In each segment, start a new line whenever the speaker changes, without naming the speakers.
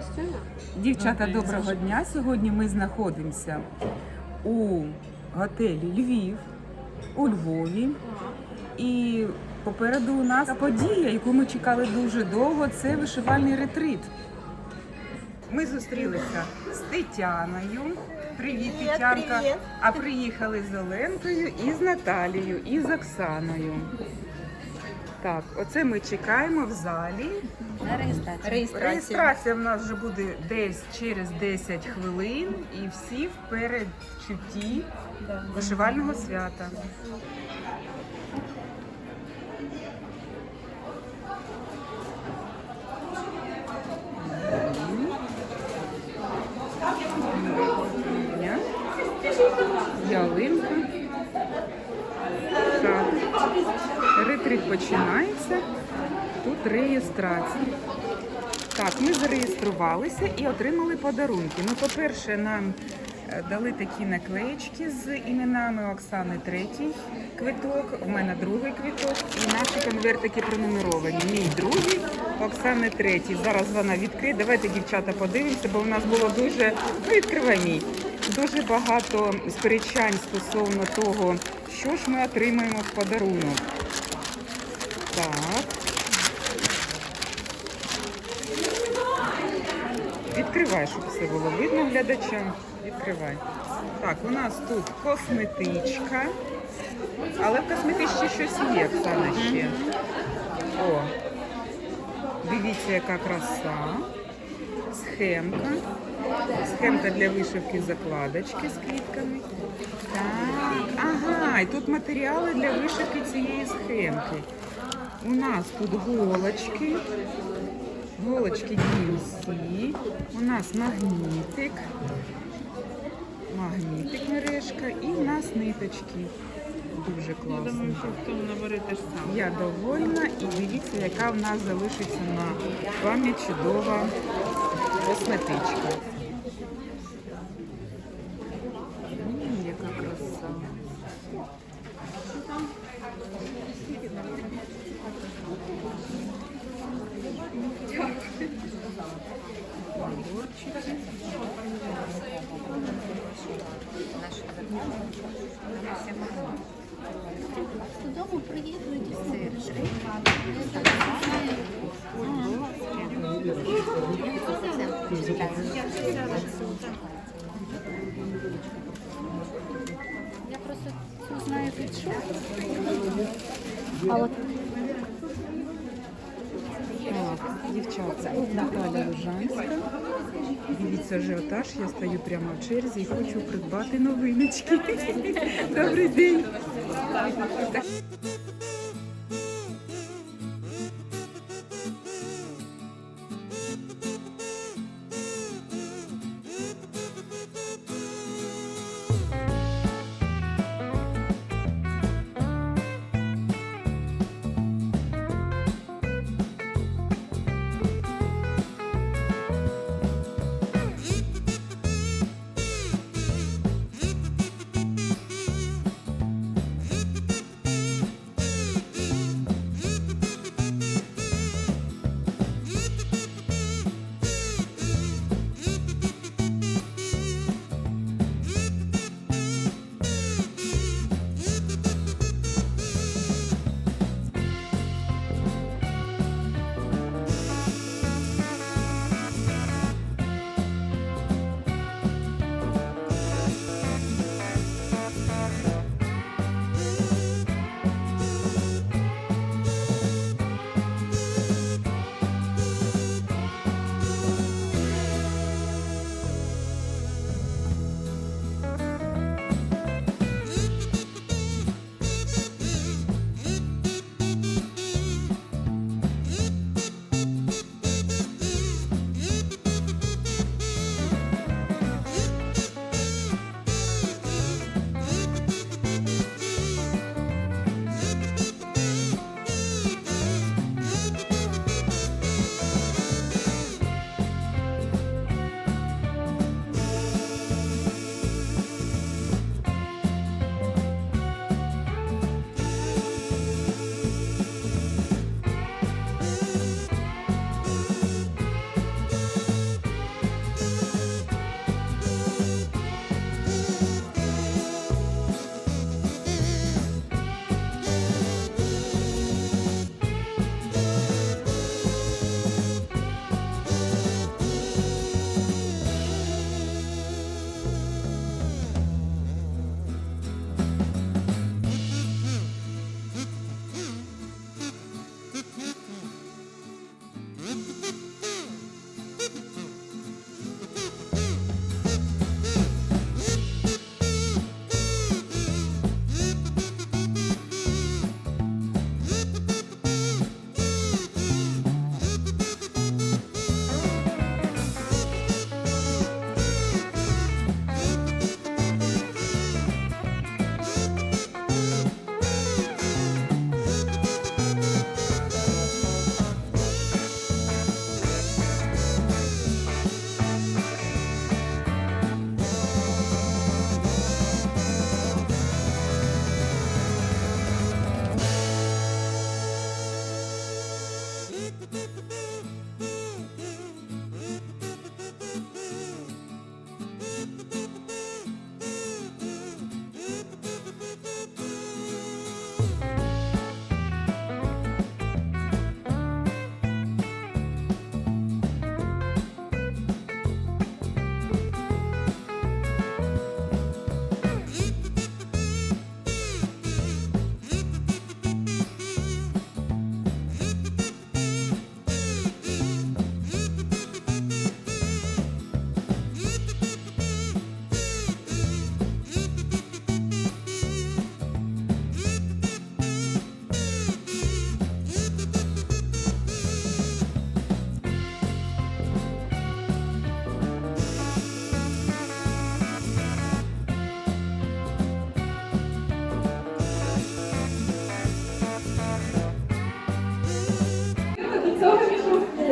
костюмі?
Дівчата, доброго дня. Сьогодні ми знаходимося у готелі Львів у Львові. І попереду у нас подія, яку ми чекали дуже довго, це вишивальний ретрит. Ми зустрілися з Тетяною. Привіт,
Привіт,
Тетянка.
привіт.
А приїхали з Оленкою і з Наталією, і з Оксаною. Так, оце ми чекаємо в залі.
На реєстрацію.
Реєстрація в нас вже буде десь через 10 хвилин, і всі в передчутті вишивального свята. 23 починається. Тут реєстрація. Так, ми зареєструвалися і отримали подарунки. Ну, по-перше, нам е, дали такі наклеєчки з іменами Оксани третій квиток, у мене другий квиток. І наші конвертики пронумеровані. Мій другий, Оксани третій. Зараз вона відкриє. Давайте, дівчата, подивимося, бо у нас було дуже ну, відкривай. Дуже багато сперечань стосовно того, що ж ми отримаємо в подарунок. Так. Відкривай, щоб все було видно глядачам. Відкривай. Так, у нас тут косметичка. Але в косметичці щось є, Оксана, ще. О, дивіться, яка краса. Схемка. Схемка для вишивки закладочки з квітками. Так, ага, і тут матеріали для вишивки цієї схемки. У нас тут голочки. Голочки DMC. У нас магнітик. Магнітик мережка і у нас ниточки. Дуже класно. Я довольна і дивіться, яка в нас залишиться на пам'ять чудова косметичка. М, Яка краса. Наборчики.
Додому приїдуть все. Я просто знаю під що.
Дівчата, Наталя Лужанська. Дивіться ажіотаж, я стою прямо в черзі і хочу придбати новиночки. Добрий день.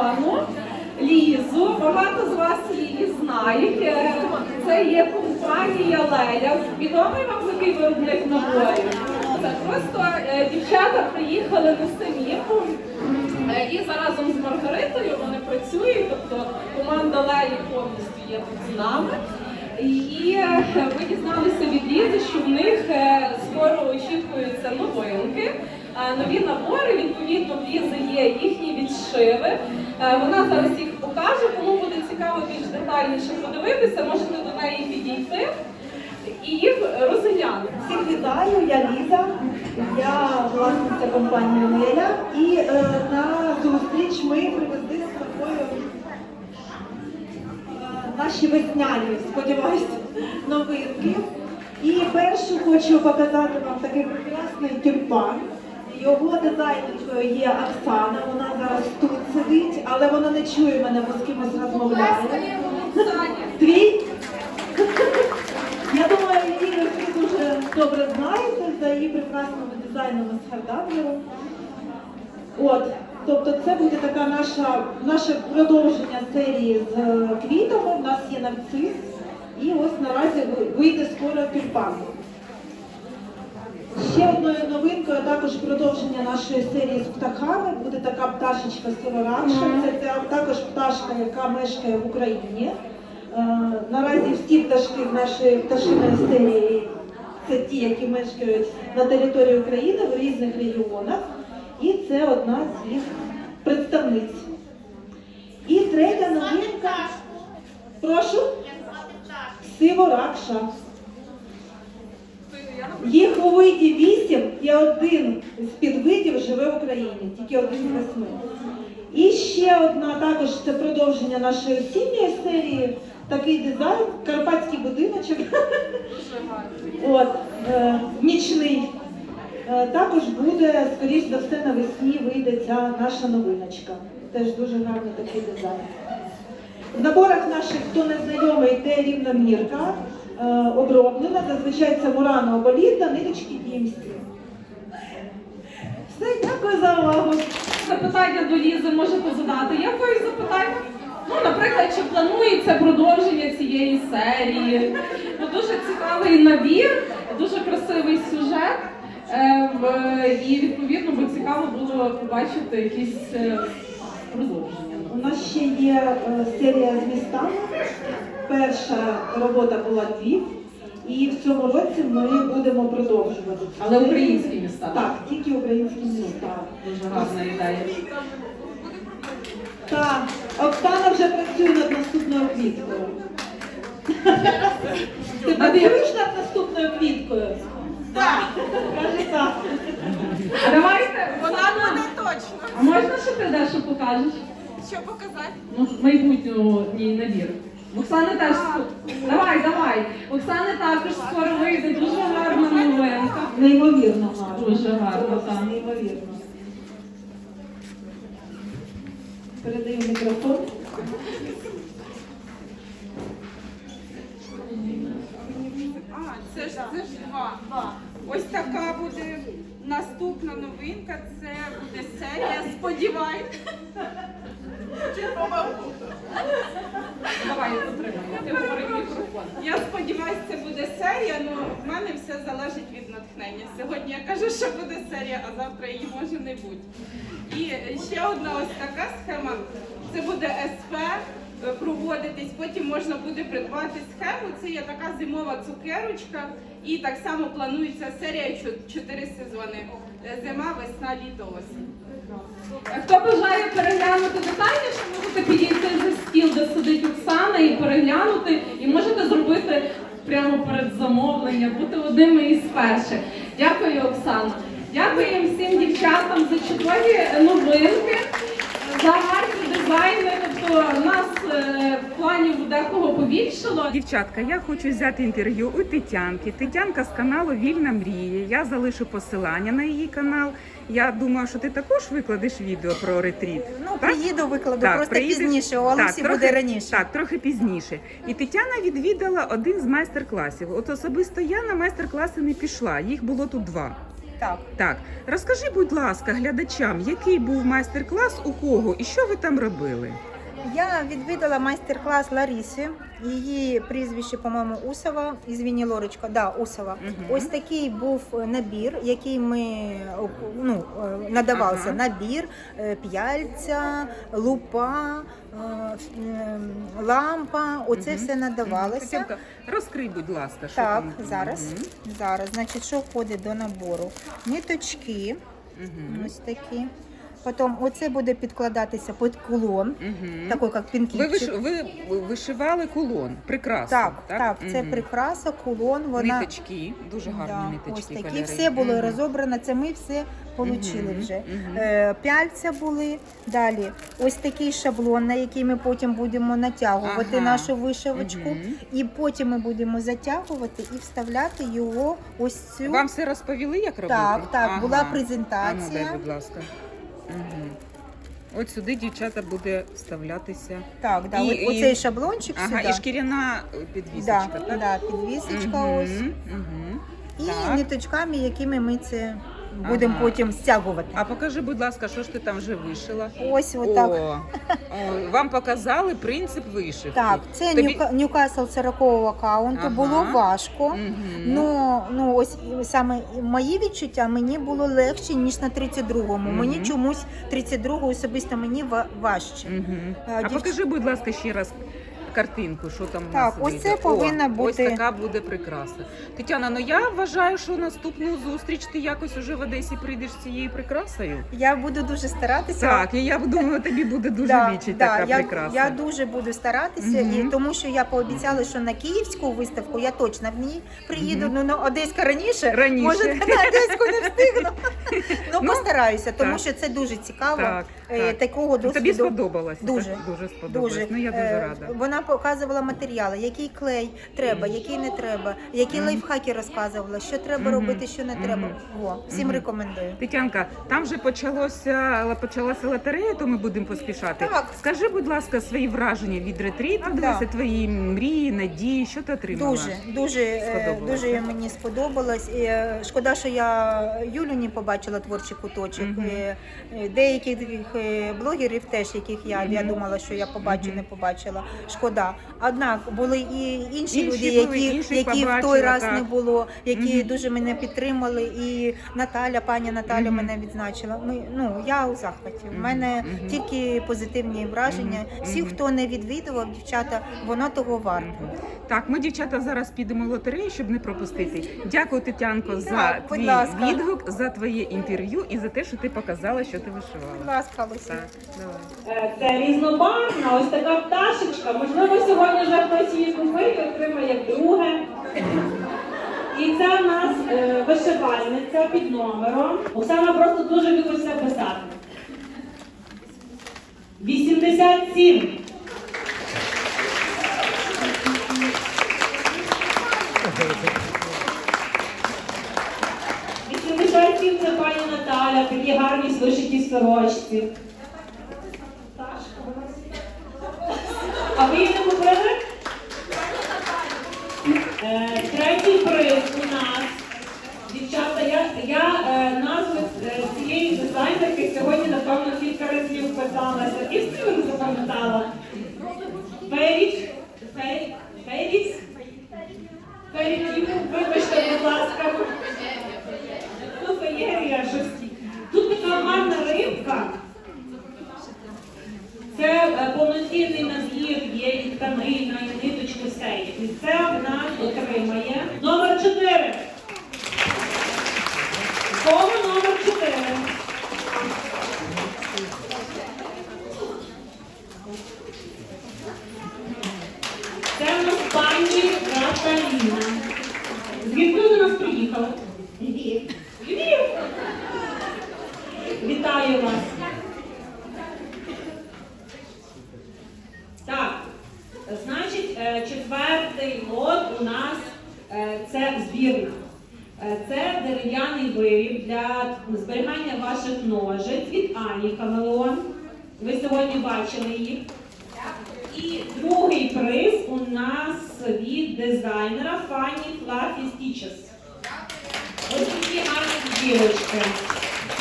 Так.
Лізу. Багато з вас її знають. Е, Це є компанія Леля. Відомий вам такий виробник наборів. Просто е, дівчата приїхали на самі. Е, І заразом з Маргаритою вони працюють, тобто команда Лелі повністю є тут з нами. І ви дізналися від Лізи, що в них скоро очікуються новинки. Нові набори, відповідно, в Лізи є їхні відшиви. Е, Вона зараз їх покаже, кому буде цікаво більш детальніше подивитися, можете до неї підійти і їх розглянути.
Всіх вітаю, я Ліза, я власниця компанії Неля. І е, на зустріч ми привезли з собою е, наші весняні, сподіваюся, новинки. І першу хочу показати вам такий прекрасний тюльпан. Його дизайнеркою є Оксана, вона зараз тут сидить, але вона не чує мене, бо з кимось розмовляє. Твій? Я думаю, її ви всі дуже добре знаєте за її прекрасними дизайнами з Хардаблеру. От, тобто це буде така наша, наше продовження серії з е, квітами. У нас є нарцис. І ось наразі вийде скоро тюльпан. Ще одною новинкою а також продовження нашої серії з птахами буде така пташечка сиворакша. Це та- також пташка, яка мешкає в Україні. Е, Наразі всі пташки в нашої пташиної серії це ті, які мешкають на території України в різних регіонах. І це одна з їх представниць. І третя новинка. Прошу. Сиворакша. Їх у виді вісім і один з підвидів живе в Україні, тільки один з восьми. І ще одна також це продовження нашої осінньої серії. Такий дизайн, карпатський будиночок. От, е, нічний. Е, також буде, скоріш за все, навесні вийде ця наша новиночка. Теж дуже гарний такий дизайн. В наборах наших, хто не знайомий, йде рівномірка оброблена. Зазвичай це мурано оболітна, ниточки дімські. Все, дякую за увагу.
Запитання до Лізи можете задати. Є якоїсь запитання? Ну, наприклад, чи планується продовження цієї серії? Ну, дуже цікавий набір, дуже красивий сюжет. Е, і відповідно би цікаво було побачити якісь е, продовження.
У нас ще є е, серія з містами. Перша робота була Львів, і в цьому році ми будемо продовжувати.
Але українські міста, так?
Тільки українські міста.
Дуже гарна ідея.
Так, Оксана вже працює над наступною квіткою. Ти працюєш над наступною квіткою? Так. Каже так.
А давайте,
Вона буде точно.
а можна, що ти дещо покажеш?
Що показати?
Ну, майбутній набір. В Оксани теж давай, давай. В Оксани також скоро вийде дуже гарна новинка.
Неймовірно гарно.
Дуже гарно, так.
Неймовірно. Передаю мікрофон.
А, це ж це ж два. Ось така буде наступна новинка. Це буде серія. Сподіваюсь.
Давай, я потримаю. Ти говори в мікрофон.
Я сподіваюся, це буде серія. Ну в мене все залежить від натхнення. Сьогодні я кажу, що буде серія, а завтра її може не бути. І ще одна ось така схема. Це буде СП е, проводитись. Потім можна буде придбати схему. Це є така зимова цукерочка. І так само планується серія чо- чотири сезони: Е, зима, весна, літо, осінь.
Хто бажає переглянути детальніше, можете підійти за стіл, де сидить Оксана, і переглянути, і можете зробити прямо перед замовленням, бути одними із перших. Дякую, Оксана. Дякую всім дівчатам за чудові новинки, за гарні дизайни. Тобто нас планів у декого побільшало.
Дівчатка, я хочу взяти інтерв'ю у Тетянки. Тетянка з каналу Вільна мрія. Я залишу посилання на її канал. Я думаю, що ти також викладеш відео про ретріт.
Ну,
так?
приїду, викладу,
Так,
просто
приїдеш-
пізніше, у Олексі
трохи-
буде раніше.
Так, трохи пізніше. І Тетяна відвідала один з майстер-класів. От особисто я на майстер-класи не пішла, їх було тут два.
Так.
Так, розкажи, будь ласка, глядачам, який був майстер-клас у кого і що ви там робили?
Я відвідала майстер-клас Ларіси. Її прізвище, по-моєму, Усова. Ізвіні, Лорочка, да, Усова.
Мгм.
Ось такий був набір, який ми ну, е, надавався.
Ага.
Набір, е, п'яльця, лупа, е, е, лампа. Оце
Мгм.
все надавалося.
Тетянка, розкрий, будь ласка, що
Так,
там.
зараз.
Мгм.
Зараз, значить, що входить до набору? Ниточки,
Мгм.
ось такі. Потім оце буде підкладатися під кулон,
Мгм.
такий як
Ви, виш... ви вишивали кулон, прекрасно.
Так, так, це прикраса, кулон, вона
Ниточки, дуже гарні
Да,
ниточки.
ось такі.
кольори.
Все було
Мгм.
розібрано, це ми все отримали
Мгм,
вже. Е, Пяльця були. Далі ось такий шаблон, на який ми потім будемо натягувати
Ага.
нашу вишивочку.
Мгм.
І потім ми будемо затягувати і вставляти його ось цю.
Вам все розповіли, як робити?
Так, так,
Ага.
була
А ну,
презентація.
дай, будь ласка. Угу. От сюди дівчата буде вставлятися.
Так, да,
І-
оцей
і-
шаблончик
Ага,
сюди.
і шкіряна підвісочка.
да,
так?
да, підвісочка
угу,
ось.
Угу,
І
Так.
ниточками, якими ми це будемо
Ага.
потім стягувати.
А покажи, будь ласка, що ж ти там вже вишила?
Ось отак.
О, о, вам показали принцип вишивки.
Так, це
Тобі-
Ньюка- Ньюкасл 40 аккаунту.
Ага.
Було важко.
Мгм.
Ну, ну ось саме мої відчуття мені було легше, ніж на 32-му.
Мгм.
Мені чомусь 32 особисто мені ва- важче.
Мгм.
А,
А
дівч-
покажи, будь ласка, ще раз картинку, що там у
Так,
нас
ось
вийде.
це повинна
О,
бути-
Ось така буде прекраса. Тетяна, ну я вважаю, що наступну зустріч ти якось уже в Одесі прийдеш з цією прикрасою.
Я буду дуже старатися.
Так, і я думаю, тобі буде дуже
Да,
вічить
да,
така
я,
прикраса.
я дуже буду старатися,
Мгм.
і тому що я пообіцяла, що на київську виставку я точно в ній приїду.
Мгм.
Ну на Одеська раніше.
Раніше.
Може, на Одеську не встигну. ну,
Ну,
постараюся, тому
так.
що це дуже цікаво.
Так,
Е,
так.
Такого досвіду.
Тобі сподобалось?
Дуже.
Дуже сподобалось.
Дуже.
Ну я дуже
Е,
рада.
Вона показувала матеріали, який клей треба, який не треба, які лайфхаки розказувала, що треба робити, що не треба. Во, всім рекомендую.
Тетянка, там вже почалося почалася лотерея, то ми будемо поспішати.
Так.
Скажи, будь ласка, свої враження від ретріту,
Так,
дивися,
да.
твої мрії, надії, що ти отримала?
Дуже, дуже, е,
Сподобалося.
дуже мені сподобалось. І, е, Шкода, що я Юлю не побачила творчий куточок.
Мгм.
Е, е, Деяких е, блогерів теж, яких я, я думала, що я побачу, не побачила. Шкода. Однак були і інші,
Інші
люди,
були,
які,
інших
які в той раз
так.
не було, які
Мгм.
дуже мене підтримали. І Наталя, пані Наталя
Мгм.
мене відзначила. Ми, ну, я у захваті. У
Мгм.
мене
Мгм.
тільки позитивні враження.
Мгм.
Всі, хто не відвідував, дівчата, воно того варто.
Мгм. Так, ми дівчата зараз підемо в лотерею, щоб не пропустити. Дякую, Тетянко, за
Так, будь
твій
ласка.
відгук, за твоє інтерв'ю і за те, що ти показала, що ти
Будь
вишивала.
ласка, Луся.
Так, давай.
Е, Це різнобарвна, ось така пташечка. Можливо, сьогодні вже хтось її купив отримає друге. І це в нас е, вишивальниця під номером. Оксана просто дуже любить все писати. 87. Вісімдесят це пані Наталя, такі гарні вишиті сорочці. А ви її не купили? Е, Третій приз у нас. Дівчата, я, я е, назву е, цієї дизайнерки сьогодні, напевно, кілька разів питалася. І стилю запам'ятала. Феріч. Феріч. Феріч. Вибачте, будь ласка. Ну, феєрія щось. Тут така гарна рибка. Це е, повноцінний набір, є і тканина, і ниточку все. І це в нас отримає номер 4. Кого номер 4? Це в нас пані Наталіна. Звідки ви до нас приїхали? Львів. Львів. Вітаю вас. Так, значить, е, четвертий лот у нас е, це збірна. Е, Це дерев'яний виріб для зберігання ваших ножиць від Ані Камелон. Ви сьогодні бачили їх. І другий приз у нас від дизайнера Fanny Fluffy Stitches. Ось такі гарні дівочки.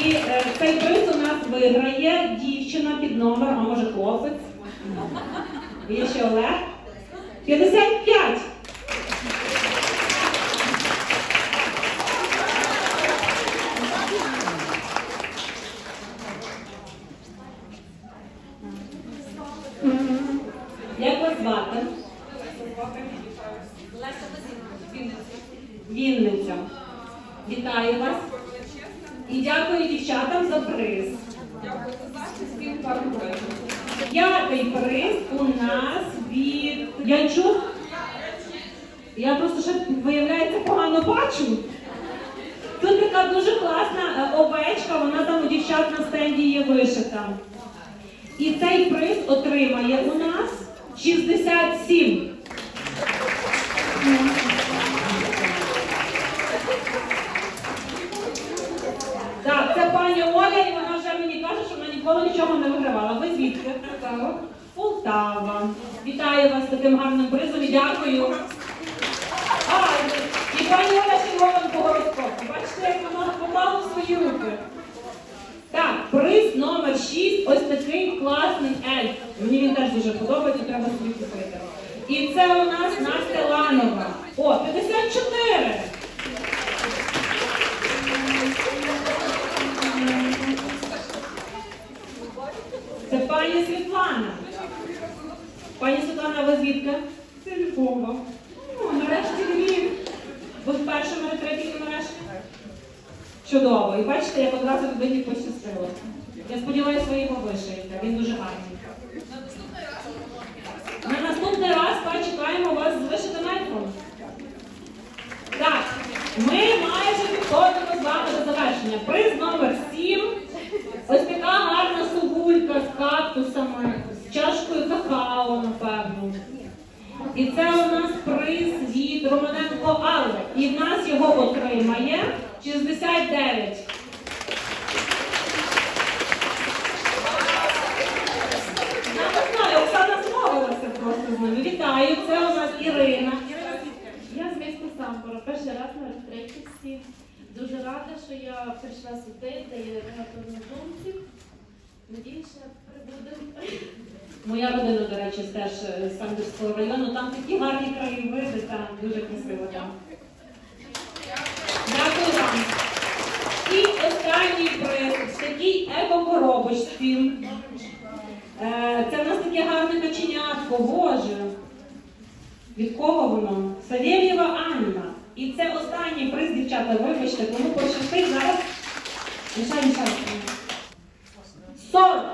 І е, цей приз у нас виграє дівчина під номером, а може хлопець. Ще Олег. 55. Як вас звати? Вінниця. Вітаю вас. І дякую дівчатам за приз. П'ятий приз у нас від Янчук. Я просто ще, виявляється, погано бачу. Тут така дуже класна е, овечка, вона там у дівчат на стенді є вишита. І цей приз отримає у нас 67. Так, це пані Оля, і вона вже мені каже, що вона ніколи нічого не вигравала. Ви звідки? Полтава. Полтава. Вітаю вас з таким гарним призом і дякую. А, і пані Оля червоним по гороскопу. Бачите, як вона попала в свої руки. Так, приз номер 6, ось такий класний ельф. Мені він теж дуже подобається, треба собі купити. І це у нас Настя Ланова. О, 54! Це пані Світлана. Пані Світлана, ви звідки? Це Львова. О, нарешті Львів. Ви в першому ретреті нарешті? Чудово. І бачите, як одразу людині пощастило. Я сподіваюся, ви його вишиєте. Він дуже гарний. На наступний раз та, чекаємо вас з вишитим ельфом. Так, ми майже підходимо з вами до завершення. Приз номер 7. Ось така гарна сувулька з кактусами, з чашкою какао, напевно. І це у нас приз від Романенко Алли. І в нас його отримає 69. Я не знаю, Оксана змовилася Вітаю, це у нас Ірина.
Я з міста Сампора, перший раз на ретритівці. Дуже рада, що я прийшла сюди, де є багато однодумців. Надіюся, прибудемо.
Моя родина, до речі, теж е, з Самбірського району. Там такі гарні краєвиди, там дуже красиво там. Дякую вам. І останній приз в такій еко-коробочці. Е, це в нас таке гарне каченятко, Боже. Від кого воно? Савєлєва Анна. І це останній приз, дівчата, вибачте, кому пощастить зараз. Мішай, мішай. 40.